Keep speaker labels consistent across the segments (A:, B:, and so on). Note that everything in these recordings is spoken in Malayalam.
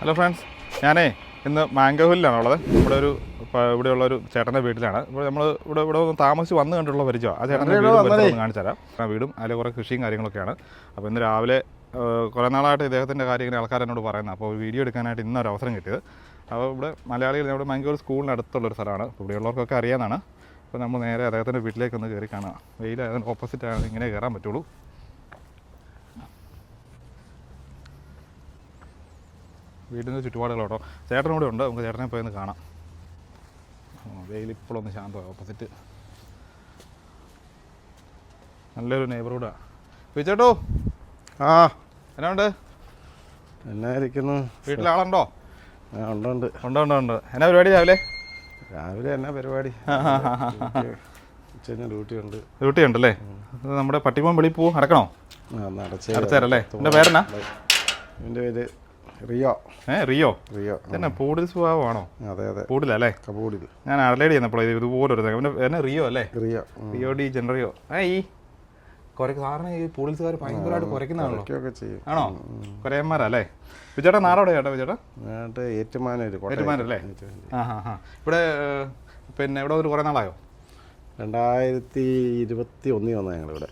A: ഹലോ ഫ്രണ്ട്സ് ഞാനേ ഇന്ന് മാംഗോ ഹില്ലാണ് ഉള്ളത്. ഇവിടെ ഒരു ഇവിടെയുള്ള ഒരു ചേട്ടന്റെ വീട്ടിലാണ്. ഇപ്പോൾ നമ്മൾ ഇവിടെ ഇവിടെ ഒന്ന് താമസിച്ച് വന്ന് കണ്ടിട്ടുള്ള പരിചയം ആ ചേട്ടന്റെ വീട് കാണിച്ചു തരാം ആ വീടും അതിൽ കുറേ കൃഷിയും കാര്യങ്ങളൊക്കെയാണ്. അപ്പോൾ ഇന്ന് രാവിലെ കുറേ നാളായിട്ട് ഇദ്ദേഹത്തിന്റെ കാര്യം ഇങ്ങനെ ആൾക്കാർ എന്നോട് പറയുന്നത്. അപ്പോൾ വീഡിയോ എടുക്കാനായിട്ട് ഇന്നൊരു അവസരം കിട്ടിയത്. അപ്പോൾ ഇവിടെ മലയാളികൾ നമ്മുടെ മാംഗോ സ്കൂളിന് അടുത്തുള്ളൊരു സ്ഥലമാണ്. ഇവിടെയുള്ളവർക്കൊക്കെ അറിയാവുന്നതാണ്. അപ്പോൾ നമ്മൾ നേരെ അദ്ദേഹത്തിന്റെ വീട്ടിലേക്ക് ഒന്ന് കയറി കാണാം അതിന് ഓപ്പോസിറ്റ് ആണ് ഇങ്ങനെ കയറാൻ പറ്റുള്ളൂ. വീടിന്റെ ചുറ്റുപാടുകൾ കേട്ടോ ചേട്ടനും കൂടെ ഉണ്ട്. നമുക്ക് ചേട്ടനെ പോയി ഒന്ന് കാണാം. വെയിലിപ്പോഴൊന്ന് ശാന്തമായി ഓപ്പോസിറ്റ് നല്ലൊരു നെയ്ബർഹുഡാണ് വിളിച്ചേട്ടോ
B: ആ.
A: എന്നാ ഉണ്ട്?
B: എന്നായിരിക്കുന്നു വീട്ടിലാളുണ്ടോ? ഉണ്ട് ഉണ്ട്.
A: ഉണ്ട് ഉണ്ട് ഉണ്ട്. എന്നാ പരിപാടി രാവിലെ?
B: രാവിലെ എന്നാ പരിപാടി? ഉച്ചന് ഡ്യൂട്ടി ഉണ്ട്.
A: ഡ്യൂട്ടി ഉണ്ടല്ലേ നമ്മുടെ പട്ടിമോൻ വെളിയിൽ പോവും. അടക്കണോ അടച്ചേരല്ലേ എന്റെ പേരെന്നാ?
B: എന്റെ പേര് റിയോ.
A: ഏ റിയോ?
B: റിയോ.
A: തന്നെ പൂടിൽ സ്വഭാവമാണോ?
B: അതെ അതെ.
A: പൂടിലല്ലേ
B: കബൂഡിൽ
A: ഞാൻ അടലേടി ചെന്നപ്പോൾ ഇത് ഇതുപോലെ ഒരു പിന്നെ എന്നെ റിയോ അല്ലേ?
B: റിയോ.
A: Rio de ഏ ഈ കുറേ സാറിന് ഈ പൂളിൽസുകാർ ഭയങ്കരമായിട്ട് കുറയ്ക്കുന്നതാണല്ലോ. ആണോ? കുറയന്മാരല്ലേ വിജേട്ടാ നാടോടെ ചേട്ടാ?
B: ഏറ്റുമാനൂര്.
A: ആ ഹാ ഹാ ഇവിടെ പിന്നെ ഇവിടെ ഒരു കുറേ നാളായോ?
B: രണ്ടായിരത്തി ഇരുപത്തി ഒന്നി വന്ന ഞങ്ങളിവിടെ.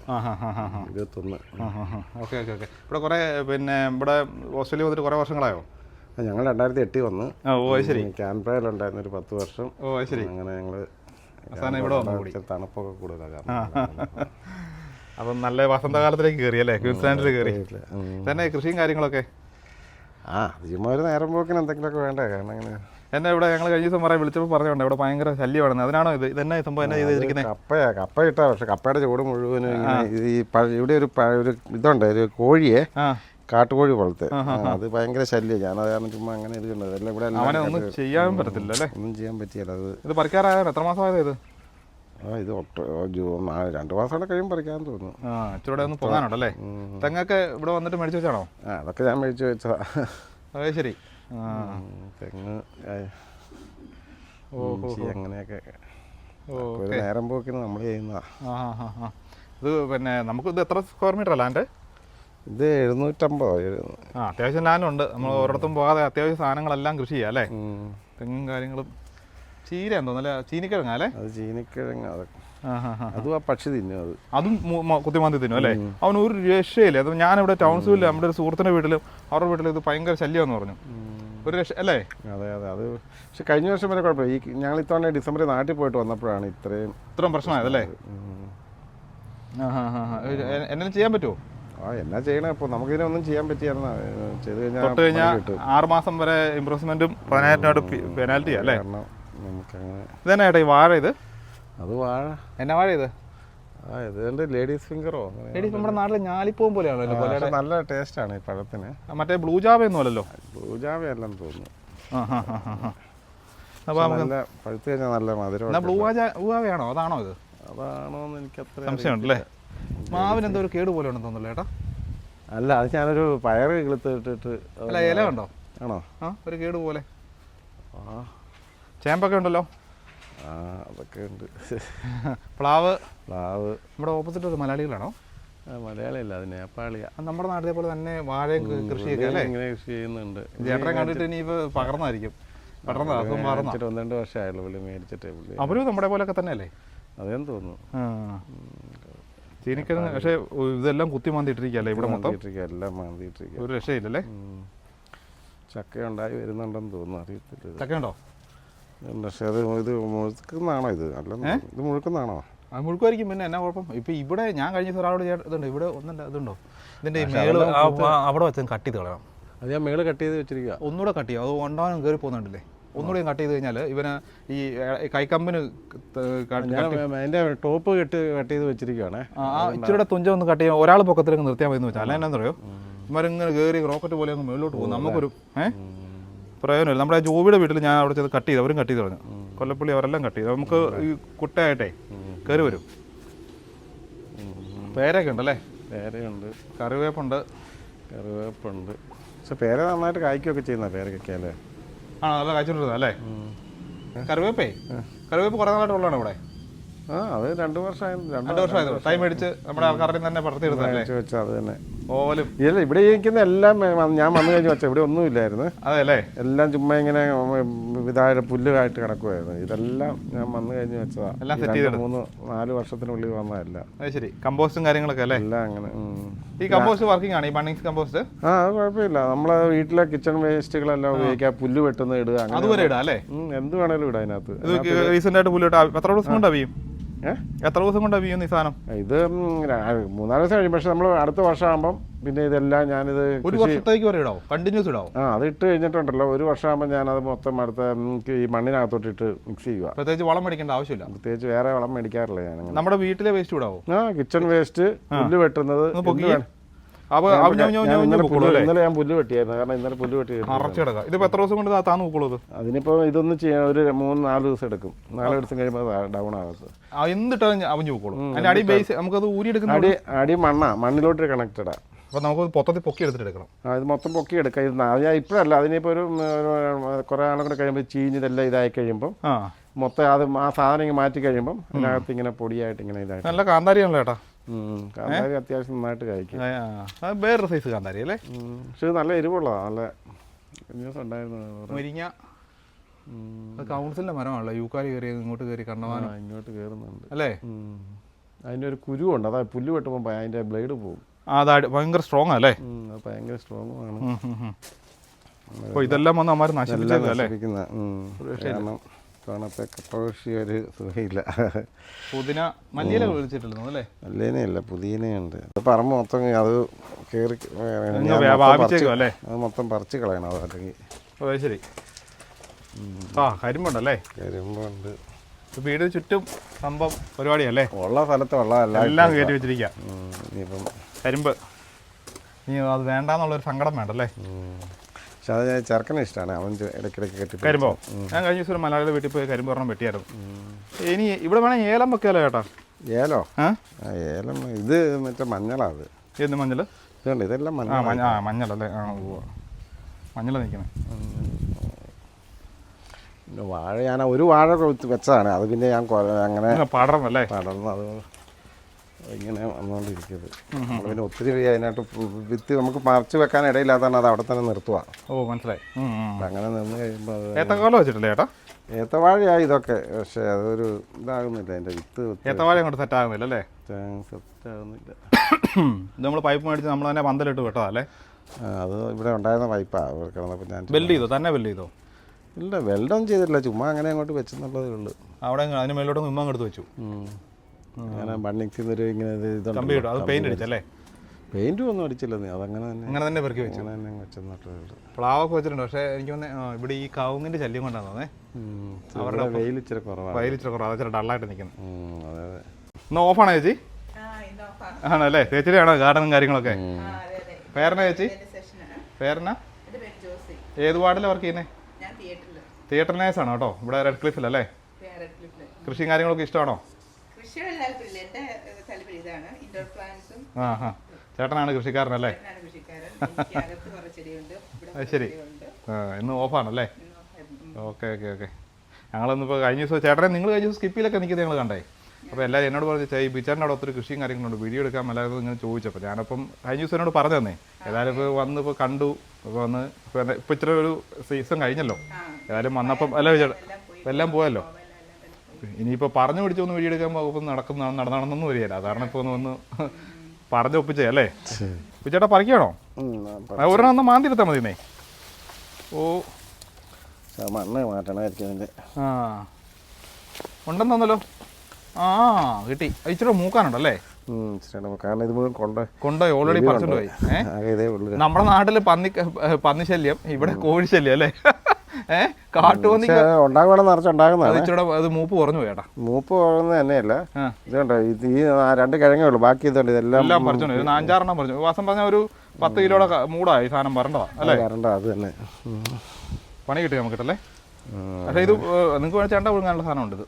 B: ഇരുപത്തൊന്ന്.
A: Okay okay okay. ഇവിടെ കുറേ പിന്നെ ഇവിടെ ഓസ്ട്രേലിയ വന്നിട്ട് കുറേ വർഷങ്ങളായോ?
B: ഞങ്ങൾ രണ്ടായിരത്തി എട്ടിൽ വന്ന്.
A: ഓ ശരി.
B: ക്യാൻബ്രയിലുണ്ടായിരുന്ന ഒരു പത്ത് വർഷം.
A: ഓ ശരി.
B: അങ്ങനെ ഞങ്ങൾ
A: അവസാനം ഇവിടെ.
B: തണുപ്പൊക്കെ കൂടുതലാണ് കാരണം.
A: അപ്പം നല്ല വസന്തകാലത്തിലേക്ക് കയറി അല്ലേ? ക്യൂസ്ലാൻഡിൽ കയറി. തന്നെ കൃഷിയും കാര്യങ്ങളൊക്കെ?
B: ആ ചുമ്മാ ഒരു നേരം പോക്കിന് എന്തെങ്കിലുമൊക്കെ വേണ്ടേ? കാരണം അങ്ങനെ
A: എന്നെ ഇവിടെ ഞങ്ങൾ കഴിഞ്ഞ ദിവസം പറയാൻ വിളിച്ചപ്പോൾ പറഞ്ഞുണ്ട് ഇവിടെ ഭയങ്കര ശല്യമാണ് അതിനാണോ ഇത്? ഇതെന്നെ സംഭവം? എന്നാ ചെയ്തിരിക്കുന്നത്
B: കപ്പയാ. കപ്പ ഇട്ടാ പക്ഷെ കപ്പയുടെ ചൂട് മുഴുവനും ഈ ഇവിടെ ഒരു ഒരു ഇതുണ്ട് ഒരു കോഴിയെ കാട്ടുകോഴി പോലത്തെ. അത് ഭയങ്കര ശല്യം. ഞാൻ അത് കാരണം ചുമ്മാ അങ്ങനെ ഇരിക്കുന്നത് അല്ല ഇവിടെ
A: അവനെ ഒന്നും ചെയ്യാൻ പറ്റത്തില്ല അല്ലേ?
B: ഒന്നും ചെയ്യാൻ പറ്റിയല്ല. അത്
A: ഇത് പറിക്കാറായോ? എത്ര മാസമായത് ഇത്?
B: ആ ഇത് ഒട്ടോ ജൂൺ രണ്ടു കൂടെ കഴിയും പറിക്കാൻ തോന്നുന്നു.
A: ആ ഇച്ചിരി ഒന്ന് പോകാനുണ്ടല്ലേ? തെങ്ങൊക്കെ ഇവിടെ വന്നിട്ട് മേടിച്ചു വെച്ചാണോ?
B: ആ അതൊക്കെ ഞാൻ മേടിച്ചു വെച്ചതാ.
A: അതെ ശരി.
B: തെങ്ങ് ഇഞ്ചി അങ്ങനെയൊക്കെ.
A: ഓ
B: ഒരു നേരം പോക്കിന് നമ്മൾ
A: ആ ഇത് പിന്നെ നമുക്ക് ഇത് എത്ര സ്ക്വയർ മീറ്റർ ലാൻഡ്?
B: ഇത് എഴുന്നൂറ്റമ്പതോ എഴു-
A: ആ അത്യാവശ്യം ലാൻഡുണ്ട്. നമ്മൾ ഓരോരുത്തും പോകാതെ അത്യാവശ്യം സാധനങ്ങളെല്ലാം കൃഷി ചെയ്യാം അല്ലേ. തെങ്ങും കാര്യങ്ങളും. ചീര എന്തോ നല്ല ചീനിക്കിഴങ്ങ അല്ലേ?
B: അത് ചീനിക്കിഴങ്ങ അതും. ആ പക്ഷി തിന്നും അത്.
A: അതും കുത്തിമാന്തി തിന്നും അല്ലേ? അവൻ ഒരു രക്ഷയില്ല. അത് ഞാനിവിടെ ടൗൺസിലെ നമ്മുടെ ഒരു സുഹൃത്തിന്റെ വീട്ടിലും അവരുടെ വീട്ടിലും ഇത് ഭയങ്കര ശല്യമെന്ന് പറഞ്ഞു. ഒരു രക്ഷ അല്ലേ?
B: അതെ അതെ. അത് പക്ഷെ കഴിഞ്ഞ വർഷം വരെ കുഴപ്പമില്ല. ഈ ഞങ്ങൾ ഇത്തവണ ഡിസംബറിൽ നാട്ടിൽ പോയിട്ട് വന്നപ്പോഴാണ് ഇത്രയും
A: ഇത്രയും പ്രശ്നമായതല്ലേ? എന്നാലും ചെയ്യാൻ പറ്റുമോ
B: ആ എന്നാ ചെയ്യണേ. ഇപ്പോൾ നമുക്കിതിനൊന്നും ചെയ്യാൻ പറ്റിയായിരുന്നു ചെയ്ത് കഴിഞ്ഞാൽ
A: കഴിഞ്ഞാൽ ആറ് മാസം വരെ ഇംപ്രൂവ്മെന്റും പതിനായിരത്തിനോട് പെനാൽറ്റി അല്ലേ?
B: നമുക്ക് നമുക്കങ്ങനെ
A: ഇതന്നെ ഏട്ടാ ഈ വാഴ ഇത്?
B: അത് വാഴ.
A: എന്നാ വാഴ ഇത്?
B: ലേഡീസ് ഫിംഗറോ?
A: ലേഡീസ് നമ്മുടെ നാട്ടിലെ ഞാലിപ്പൂവും പോലെയാണല്ലോ
B: നല്ല ടേസ്റ്റ് ആണ് ഈ പഴത്തിന്.
A: മറ്റേ ബ്ലൂ ജാവയൊന്നും അല്ലല്ലോ
B: അല്ലെന്ന് തോന്നുന്നു നല്ല പഴുത്ത് കഴിഞ്ഞാൽ നല്ല മധുരം
A: ബ്ലൂ വാജ അതാണോ ഇത്
B: അതാണോ എന്ന് എനിക്ക് അത്ര
A: സംശയമുണ്ടല്ലേ? മാവിന് എന്തോ ഒരു കേട് പോലെ ഉണ്ടെന്ന് തോന്നുന്നു ഏട്ടാ.
B: അല്ല അത് ഞാനൊരു
A: അല്ല ഇല
B: ആണോ?
A: ആ ഒരു കേട് പോലെ.
B: ആ.
A: ചേമ്പൊക്കെ ഉണ്ടല്ലോ?
B: ആ അതൊക്കെ ഉണ്ട്.
A: പ്ലാവ്.
B: പ്ലാവ്
A: നമ്മുടെ ഓപ്പോസിറ്റ് ഒരു മലയാളികളാണോ?
B: മലയാളിയല്ല അത് നേപ്പാളിയാ.
A: നമ്മുടെ നാട്ടിലെ പോലെ തന്നെ വാഴ കൃഷി കൃഷിയൊക്കെ അല്ലേ?
B: ഇങ്ങനെ കൃഷി ചെയ്യുന്നുണ്ട്.
A: ചേട്ടനെ കണ്ടിട്ട് ഇനി ഇനിയിപ്പോ പകർന്നായിരിക്കും. പെട്ടെന്ന് അസുഖം മാറുന്ന?
B: മേടിച്ചിട്ട് ഒന്ന് രണ്ട് വർഷമായുള്ളൂ പുള്ളി മേടിച്ചിട്ട് പുള്ളി.
A: അവരും നമ്മുടെ പോലെയൊക്കെ തന്നെ അല്ലേ
B: അതേന്ന് തോന്നുന്നു
A: ചീനിക്കിഴങ്ങ് പക്ഷേ ഇതെല്ലാം കുത്തി മാന്തിയിട്ടിരിക്കുകയല്ലേ ഇവിടെ മൊത്തം?
B: എല്ലാം മാന്തിയിട്ടിരിക്കുക
A: ഒരു രക്ഷയില്ലല്ലേ.
B: ചക്ക ഉണ്ടായി വരുന്നുണ്ടെന്ന് തോന്നുന്നു അറിയത്തില്ല.
A: ചക്കയുണ്ടോ?
B: പക്ഷേ പക്ഷെ അത് ഇത് മുഴുക്കുന്നതാണോ ഇത്? അല്ല ഇത് മുഴുക്കുന്നതാണോ
A: അത് മുഴുക്കുമായിരിക്കും പിന്നെ എന്നാ കുഴപ്പം? ഇപ്പൊ ഇവിടെ ഞാൻ കഴിഞ്ഞ ദിവസം ഒരാളോട് ഇതുണ്ട്? ഇവിടെ ഒന്നല്ല അതുണ്ടോ ഇതിന്റെ ഈ മേൾ അവിടെ വെച്ച് കട്ട് ചെയ്ത് കളയണം
B: അത് ഞാൻ മേൾ കട്ട് ചെയ്ത് വെച്ചിരിക്കുക
A: ഒന്നുകൂടെ കട്ട് ചെയ്യും. അത് ഉണ്ടാവാനും കയറി പോകുന്നുണ്ടല്ലേ? ഒന്നുകൂടെ കട്ട് ചെയ്ത് കഴിഞ്ഞാൽ ഇവന് ഈ കൈക്കമ്പിന്
B: അതിന്റെ ടോപ്പ് കെട്ട് കട്ട് ചെയ്ത് വെച്ചിരിക്കുകയാണ്
A: ആ, ഇച്ചിരി ഇച്ചിരിയുടെ തുഞ്ച ഒന്ന് കട്ട് ചെയ്യാൻ ഒരാൾ പൊക്കത്തിലേക്ക് നിർത്തിയാൽ മതി എന്ന് വെച്ചാൽ അല്ല എന്നാന്നറിയോ? ഇവരിങ്ങനെ കയറി റോക്കറ്റ് പോലെ അങ്ങ് മുകളിലോട്ട് പോകും. നമുക്കൊരു ഏഹ് പ്രയോജനമില്ല. നമ്മുടെ ജോബിയുടെ വീട്ടിൽ ഞാൻ അവിടെ ചെന്ന് കട്ട് ചെയ്ത്. അവരും കട്ട് ചെയ്ത് പറഞ്ഞു കൊല്ലപ്പള്ളി അവരെല്ലാം കട്ട് ചെയ്തു. നമുക്ക് ഈ കുട്ടയായിട്ടേ കയറി വരും. പേരൊക്കെ ഉണ്ടല്ലേ?
B: പേരയുണ്ട്.
A: കറിവേപ്പുണ്ട്.
B: കറിവേപ്പുണ്ട്. പക്ഷെ പേര നന്നായിട്ട് കായ്ക്കുകയൊക്കെ ചെയ്യുന്ന പേരക്കൊക്കെ അല്ലേ?
A: ആ നല്ല കാഴ്ച അല്ലേ? കറിവേപ്പേ? കറിവേപ്പ് കുറേ നാളായിട്ട് ഉള്ളതാണ് ഇവിടെ?
B: ആ അത് രണ്ട് വർഷമായി
A: രണ്ട് വർഷമായത് ടൈം മേടിച്ച് നമ്മുടെ ആൾക്കാരുടെ തന്നെ പടർത്തി എടുത്തല്ലേ
B: മേടിച്ച് വെച്ചാൽ അത് തന്നെ.
A: ഓലും
B: ഇല്ല ഇവിടെ ഇരിക്കുന്ന എല്ലാം ഞാൻ വന്നു കഴിഞ്ഞ് വെച്ചാൽ ഇവിടെ ഒന്നും
A: ഇല്ലായിരുന്നു. അതല്ലേ
B: എല്ലാം ചുമ്മാ ഇങ്ങനെ ഇതായ പുല്ലുമായിട്ട് കിടക്കുമായിരുന്നു ഇതെല്ലാം ഞാൻ വന്നു കഴിഞ്ഞ് വെച്ചതാ.
A: എല്ലാം സെറ്റ്
B: മൂന്ന് നാല് വർഷത്തിനുള്ളിൽ വന്നതല്ല.
A: അത് ശരി. കമ്പോസ്റ്റും കാര്യങ്ങളൊക്കെ അല്ലേ?
B: എല്ലാം അങ്ങനെ
A: ഈ കമ്പോസ്റ്റ് വർക്കിംഗ് ആണ്? ഈ ബണ്ണിങ്സ് കമ്പോസ്റ്റ്?
B: ആ അത് കുഴപ്പമില്ല. നമ്മളെ വീട്ടിലെ കിച്ചൺ വേസ്റ്റുകളെല്ലാം ഉപയോഗിക്കുക പുല്ല് വെട്ടുന്ന ഇടുക
A: അതുവരെ ഇടാം അല്ലേ?
B: എന്ത് വേണേലും ഇടാം അതിനകത്ത്.
A: റീസെന്റ് ആയിട്ട് പുല്ല് ഇട്ടാ എത്ര ദിവസം കൊണ്ട് അവിയും
B: ഏ?
A: എത്ര ദിവസം കൊണ്ട് അവിയും ഈ സാധനം?
B: ഇത് മൂന്നാൽ ദിവസം കഴിയും പക്ഷെ നമ്മൾ അടുത്ത വർഷമാകുമ്പം പിന്നെ ഇതെല്ലാം ഞാനിത്
A: ഒരു വർഷത്തേക്ക് വരെ ഇടാവും? കണ്ടിന്യൂസ് ഇടാവും?
B: ആ അത് ഇട്ട് കഴിഞ്ഞിട്ടുണ്ടല്ലോ. ഒരു വർഷമാകുമ്പോൾ ഞാനത് മൊത്തം അടുത്ത ഈ മണ്ണിനകത്തോട്ട് ഇട്ട് മിക്സ് ചെയ്യുക.
A: പ്രത്യേകിച്ച് വളം മേടിക്കേണ്ട ആവശ്യമില്ല.
B: പ്രത്യേകിച്ച് വേറെ വളം മേടിക്കാറില്ല ഞാൻ
A: നമ്മുടെ വീട്ടിലെ വേസ്റ്റ് ഇടാവോ?
B: ആ കിച്ചൺ വേസ്റ്റ് പുല്ല് വെട്ടുന്നത്
A: ഒന്ന്
B: എന്ത്
A: പൊക്കി
B: വേണം?
A: അപ്പൊ
B: ഞാൻ
A: അവഞ്ഞ
B: ഞാൻ ഇന്നലെ ഞാൻ പുല്ല് വെട്ടിയായിരുന്നു. കാരണം ഇന്നലെ പുല്ല് വെട്ടി
A: എത്ര ദിവസം കൊണ്ട് താന്ന് പൊക്കോളൂ ഇത്?
B: അതിനിപ്പോൾ ഇതൊന്ന് ചെയ്യാൻ ഒരു മൂന്ന് നാല് ദിവസം എടുക്കും. നാല് ദിവസം കഴിയുമ്പോൾ ഡൗൺ ആകുന്നത്
A: ആ, എന്തിട്ടാലും അവഞ്ഞു പൊക്കോളൂ അതിന്റെ അടി ബേസ് നമുക്കത്
B: അടി അടി മണ്ണാ. മണ്ണിലോട്ട് കണക്റ്റഡാ
A: അപ്പൊ നമുക്ക് പൊത്തത്തിൽ പൊക്കി
B: ആ ഇത് മൊത്തം പൊക്കി എടുക്കാം. ഇത് ഞാൻ ഇപ്പോഴല്ല അതിനിപ്പോൾ ഒരു കുറേ നാളും കൂടെ കഴിയുമ്പോൾ ചീഞ്ഞിതെല്ലാം ഇതായി
A: കഴിയുമ്പോൾ
B: മൊത്തം അത് ആ സാധനം മാറ്റി കഴിയുമ്പം അതിനകത്ത് ഇങ്ങനെ പൊടിയായിട്ട് ഇങ്ങനെ ഇതായിട്ട്
A: നല്ല കാന്താരിയാണല്ലോ ചേട്ടാ.
B: കാന്താരി അത്യാവശ്യം നന്നായിട്ട് കഴിക്കും.
A: വേറൊരു സൈസ് കാന്താരി അല്ലേ?
B: പക്ഷേ നല്ല എരിവുള്ളതാണ് നല്ല ദിവസം ഉണ്ടായിരുന്നു
A: മുരിങ്ങ. കൗൺസിലിന്റെ മരമാണല്ലോ യൂക്കാലി കയറി ഇങ്ങോട്ട് കയറി കണ്ടമാനം
B: ആ, ഇങ്ങോട്ട് കയറുന്നുണ്ട്.
A: അല്ലേ.
B: അതിന്റെ ഒരു കുരുവുണ്ട് അതാ പുല്ല് വെട്ടുമ്പോൾ അതിന്റെ ബ്ലേഡ് പോകും.
A: അതായത് ഭയങ്കര സ്ട്രോങ് അല്ലേ?
B: ഭയങ്കര സ്ട്രോങ്
A: ആണ്. ഉം. ഇതെല്ലാം വന്ന്
B: എല്ലാം
A: നശിപ്പിച്ചേക്കും അല്ലേ?
B: കാണത്തെ കപ്പകൃഷി ഒരു സുഖമില്ല
A: പുതിന മല്ലിയില വിളിച്ചിട്ടില്ലെന്നു അല്ലേ?
B: നല്ലതിനെയല്ല പുതിയനയുണ്ട് അത് പറമ്പ് മൊത്തം അത് കയറി അത് മൊത്തം പറിച്ച് കളയണം അത് അല്ലെങ്കിൽ.
A: ശരി. ആ കരിമ്പുണ്ടല്ലേ?
B: കരിമ്പുണ്ട്.
A: വീട് ചുറ്റും സംഭവം പരിപാടിയല്ലേ?
B: ഉള്ള സ്ഥലത്ത് വെള്ളമല്ല
A: എല്ലാം കയറ്റി
B: വെച്ചിരിക്കാം. ഇനിയിപ്പം
A: കരിമ്പ്. ഇനി അത് വേണ്ടാന്നുള്ളൊരു സങ്കടം വേണ്ടല്ലേ.
B: പക്ഷെ അത് ചെറുക്കനെ ഇഷ്ടമാണ് അവൻ ഇടയ്ക്കിടയ്ക്ക് കെട്ടി
A: കരിമ്പോ? ഞാൻ കഴിഞ്ഞ ദിവസം ഒരു മലയാളിയുടെ വീട്ടിൽ പോയി കരിമ്പോർണം ഒരെണ്ണം വെട്ടിയായിരുന്നു. ഇനി ഇവിടെ വേണേ ഏലം വെക്കാലോ ചേട്ടാ?
B: ഏലോ?
A: ആ?
B: ഏലം ഇത് മറ്റേ മഞ്ഞളാ അത്.
A: എന്ത് മഞ്ഞൾ
B: ഇതുണ്ട് ഇതെല്ലാം മഞ്ഞൾ
A: മഞ്ഞ ആ മഞ്ഞളല്ലേ ആ ഉവ്വ. മഞ്ഞൾ നിൽക്കുന്നത്
B: പിന്നെ വാഴ ഞാൻ ഒരു വാഴ വെച്ചതാണ്. അത് പിന്നെ ഞാൻ അങ്ങനെ
A: പടർന്നല്ലേ
B: പടർന്നു അത് ഇങ്ങനെ വന്നുകൊണ്ടിരിക്കുന്നത് പിന്നെ ഒത്തിരി അതിനായിട്ട് വിത്ത് നമുക്ക് മറച്ച് വെക്കാൻ ഇടയില്ലാത്തതാണ് അത് അവിടെ തന്നെ നിർത്തുക.
A: ഓ മനസ്സിലായി.
B: അങ്ങനെ നിന്ന് കഴിയുമ്പോൾ
A: ഏത്തക്കാലം വെച്ചിട്ടില്ലേ ചേട്ടാ
B: ഏത്തവാഴയായി ഇതൊക്കെ പക്ഷേ അതൊരു ഇതാകുന്നില്ല അതിന്റെ വിത്ത്
A: ഏത്തവാഴ അങ്ങോട്ട് സെറ്റ് ആകുന്നില്ല അല്ലേ?
B: സെറ്റ് ആകുന്നില്ല
A: ഇത് നമ്മൾ പൈപ്പ് മേടിച്ച് നമ്മൾ തന്നെ പന്തലിട്ട് വിട്ടതാ അല്ലേ?
B: അത് ഇവിടെ ഉണ്ടായിരുന്ന പൈപ്പാണ് ഇവിടെ കിടന്നപ്പോൾ ഞാൻ
A: വെൽഡ് ചെയ്തോ? തന്നെ വെൽഡ് ചെയ്തോ?
B: ഇല്ല വെൽഡൊന്നും ചെയ്തിട്ടില്ല ചുമ്മാ അങ്ങനെ അങ്ങോട്ട് വെച്ചെന്നുള്ളതേ ഉള്ളൂ.
A: അവിടെ അതിന് മേലോട്ട് ഉമ്മ അങ്ങോട്ട് വെച്ചു.
B: അങ്ങനെ ബണ്ണിക്സിൽ നിന്നൊരു ഇങ്ങനെ ഇത് ഇതുണ്ട്.
A: കമ്പി ഇട്ടു അത് പെയിന്റ് അടിച്ചല്ലേ
B: പെയിന്റ് ഒന്നും അടിച്ചില്ല നീ. അതങ്ങനെ തന്നെ.
A: അങ്ങനെ തന്നെ പെറുക്കി വെച്ചു.
B: അങ്ങനെ തന്നെ വെച്ചെന്നിട്ടേ ഉള്ളൂ
A: പ്ലാവൊക്കെ വെച്ചിട്ടുണ്ട്. പക്ഷേ എനിക്ക് തോന്നുന്നത് ആ, ഇവിടെ ഈ കവുങ്ങിന്റെ ശല്യം കൊണ്ടാണ് തോന്നേ
B: അവരുടെ വെയിൽ ഇച്ചിരി കുറവാണ്.
A: വയലിൽ ഇച്ചിരി കുറവ്. അത് ഇച്ചിരി ഡള്ളായിട്ട് നിൽക്കുന്നത്
B: ഉം, അതെ അതെ.
A: ഇന്ന് ഓഫാണോ ചേച്ചി. ആണല്ലേ? ചേച്ചിയുടെയാണോ ഗാർഡനും കാര്യങ്ങളൊക്കെ?
C: ആ, അതെ, അതെ.
A: പേരന ചേച്ചി. പേരന
C: പേര് ജോസി.
A: ഏത് വാർഡിലാണ് വർക്ക് ചെയ്യുന്നത് തിയേറ്റർ നേഴ്സാണോ? കേട്ടോ. ഇവിടെ റെഡ് ക്ലിഫിലല്ലേ
C: വേറെ ക്ലിപ്പിൽ.
A: കൃഷിയും കാര്യങ്ങളൊക്കെ ഇഷ്ടമാണോ?
C: കൃഷിയോട് താല്പര്യമില്ല. എന്റെ താല്പര്യം ഇതാണ്. ഇൻഡോർ പ്ലാന്റ്സും
A: ആ ആ ചേട്ടനാണ് കൃഷിക്കാരനല്ലേ?
C: ഞാനാണ് കൃഷിക്കാരൻ. എനിക്ക് അകത്ത് കുറേ ചെടിയുണ്ട്. ഇവിടെ
A: അത് ശരി
C: ചെടിയുണ്ട്.
A: ആ, ഇന്ന് ഓഫാണല്ലേ. Okay okay okay. ഞങ്ങളിന്നിപ്പോൾ കഴിഞ്ഞ ദിവസം ചേട്ടനെ നിങ്ങൾ കഴിഞ്ഞ ദിവസം സ്കിപ്പിലൊക്കെ നിൽക്കുന്നത് ഞങ്ങൾ കണ്ടേ. അപ്പോൾ എല്ലാവരും എന്നോട് പറഞ്ഞു ചേ ഈ ബിച്ചാറിന്റെ അവിടെ ഒത്തിരി കൃഷിയും കാര്യങ്ങളുണ്ട് വീഡിയോ എടുക്കാൻ മേലായിരുന്നു ഇങ്ങനെ ചോദിച്ചപ്പോൾ ഞാനപ്പം കഴിഞ്ഞ ദിവസം എന്നോട് പറഞ്ഞു തന്നേ. ഏതായാലും ഇപ്പോൾ വന്ന് ഇപ്പോൾ കണ്ടു. അപ്പോൾ വന്ന് ഇപ്പോൾ എന്നെ- ഇപ്പോൾ ഇച്ചിരി ഒരു സീസൺ കഴിഞ്ഞല്ലോ. ഏതായാലും വന്നപ്പം അല്ല ചേട്ടാ ഇപ്പം എല്ലാം പോയല്ലോ. ഇനിയിപ്പോൾ പറഞ്ഞു പിടിച്ചൊന്ന് വീഡിയോ എടുക്കാൻ പോകുമ്പോൾ നടക്കുന്ന നടന്നാണെന്നൊന്നും വരികയില്ല. അതാണ് ഇപ്പോൾ ഒന്ന് വന്ന് പറഞ്ഞു ഒപ്പിച്ചേ അല്ലേ? ചേട്ടാ പറിക്കണോ? ഒരെണ്ണം ഒന്ന് മാന്തി എടുത്താൽ മതിന്നേ ഓ.
B: മണ്ണ് മാറ്റണമായിരിക്കും അതിന്റെ
A: ആ. ഉണ്ടെന്ന് തോന്നല്ലോ ആ കിട്ടി. ഇച്ചിരി മൂക്കാനുണ്ടല്ലേ.
B: കാരണം ഇത് കൊണ്ട്
A: ഓൾറെഡി പറിച്ചോണ്ട് പോയി. ഏ?
B: ആകെ ഇതേ
A: നമ്മുടെ നാട്ടിൽ പന്നി പന്നി ശല്യം ഇവിടെ കോഴി ശല്യം അല്ലേ? കാട്ടുപന്നി അത്
B: നിറച്ചുണ്ടാകുന്നതാണ്
A: ഇച്ചിരി അത് മൂപ്പ് കുറഞ്ഞു പോയേട്ടാ
B: മൂപ്പ് പോകുന്നത് തന്നെയല്ല. ഇത് ഈ രണ്ട് കിഴങ്ങേ ഉള്ളൂ. ബാക്കി ഇതുണ്ട് ഇതെല്ലാം
A: എല്ലാം പറിച്ചോണ്ട് ഒരു അഞ്ചാറെണ്ണം പറിച്ചു. വാസം പറഞ്ഞ ഒരു പത്ത് കിലോയുടെ മൂടായി സാധനം വരണ്ടതാ അല്ലേ?
B: വരണ്ട അത് തന്നെ.
A: പണി കിട്ടി നമുക്ക് കിട്ടല്ലേ പക്ഷേ ഇത് നിങ്ങൾക്ക് വേണ്ടി ചെണ്ട ഒഴുകാനുള്ള സാധനം ഉണ്ട് ഇത്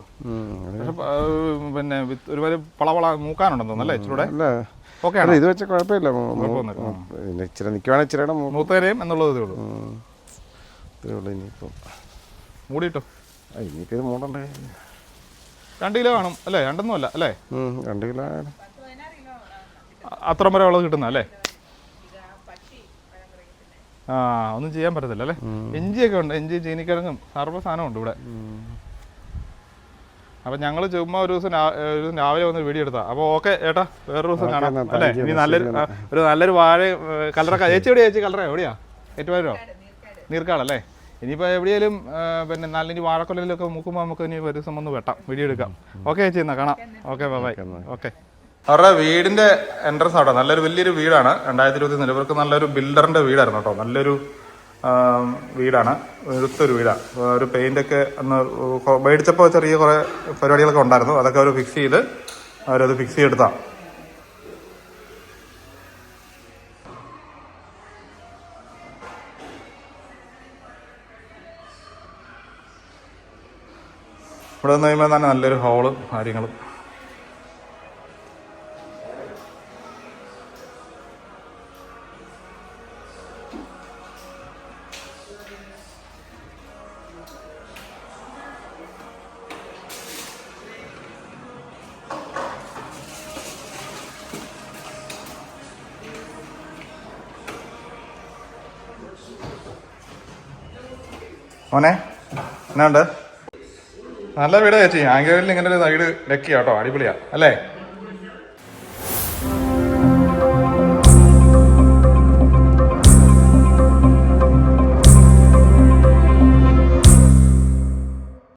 A: പക്ഷെ പിന്നെ ഒരു ഒരുമാതിരി പളവള മൂക്കാനുണ്ടെന്ന് തോന്നല്ലേ ഇച്ചിരൂടെ?
B: അല്ല.
A: ഓക്കെ
B: ഇത് വെച്ച കുഴപ്പമില്ല. പിന്നെ ഇച്ചിരി നിൽക്കുവാണെങ്കിൽ ഇച്ചിരി
A: മൂത്തേരെയും എന്നുള്ളതേ ഉള്ളൂ.
B: ഇത്രേ ഉള്ളൂ ഇനിയിപ്പം.
A: മൂടിയിട്ടോ
B: ആ, ഇനിയിപ്പോൾ ഇത് മൂടണ്ടേ?
A: രണ്ട് കിലോ കാണും അല്ലേ? രണ്ടൊന്നും അല്ല അല്ലേ?
B: രണ്ട് കിലോ
A: അത്ര വരെ വെള്ളം കിട്ടുന്ന അല്ലേ? ആ ഒന്നും ചെയ്യാൻ പറ്റത്തില്ല അല്ലേ? എഞ്ചിയൊക്കെ ഉണ്ട്. എഞ്ചി ചീനിക്കിഴങ്ങും സർവ സാധനം ഉണ്ട് ഇവിടെ. അപ്പൊ ഞങ്ങൾ ചുമ്മാ ഒരു ദിവസം ഒരു ദിവസം രാവിലെ വന്ന് വീഡിയോ എടുത്താ. അപ്പൊ ഓക്കെ ഏട്ടാ വേറൊരു ദിവസം കാണാം. അല്ലേ? ഇനി നല്ലൊരു ഒരു നല്ലൊരു വാഴ കളറൊക്കെ. ചേച്ചി എവിടെയാ ചേച്ചി? കലറ എവിടെയാ? ഏറ്റുമാരോ നീർക്കാടല്ലേ? ഇനിയിപ്പോൾ എവിടെയെങ്കിലും പിന്നെ നല്ല ഇനി വാഴക്കൊല്ലയിലൊക്കെ മുക്കുമ്പോൾ നമുക്ക് ഇനി ഒരു ദിവസം ഒന്ന് വെട്ടാം വീഡിയോ എടുക്കാം. ഓക്കെ ചേച്ചി എന്നാൽ കാണാം. ഓക്കെ ബൈ ഓക്കെ അവരുടെ വീടിന്റെ എൻട്രൻസ് ആട്ടോ നല്ലൊരു വലിയൊരു വീടാണ്. രണ്ടായിരത്തി ഇരുപത്തി നിലവർക്ക് നല്ലൊരു ബിൽഡറിന്റെ വീടായിരുന്നു കേട്ടോ. നല്ലൊരു വീടാണ്. എടുത്തൊരു വീടാണ് ഒരു പെയിന്റ് ഒക്കെ അന്ന് മേടിച്ചപ്പോൾ ചെറിയ കുറേ പരിപാടികളൊക്കെ ഉണ്ടായിരുന്നു. അതൊക്കെ അവർ ഫിക്സ് ചെയ്ത് അവരത് ഫിക്സ് ചെയ്തെടുത്താ. ഇവിടെ നിന്ന് കഴിയുമ്പോൾ തന്നെ നല്ലൊരു ഹോൾ കാര്യങ്ങളും. മോനെ എന്നാണ്ട് നല്ല വീടാ ചേച്ചി. ആംഗ്ലൂരിൽ ഇങ്ങനെ ഒരു വീട് ലക്കിയാട്ടോ അടിപൊളിയാ. അല്ലേ?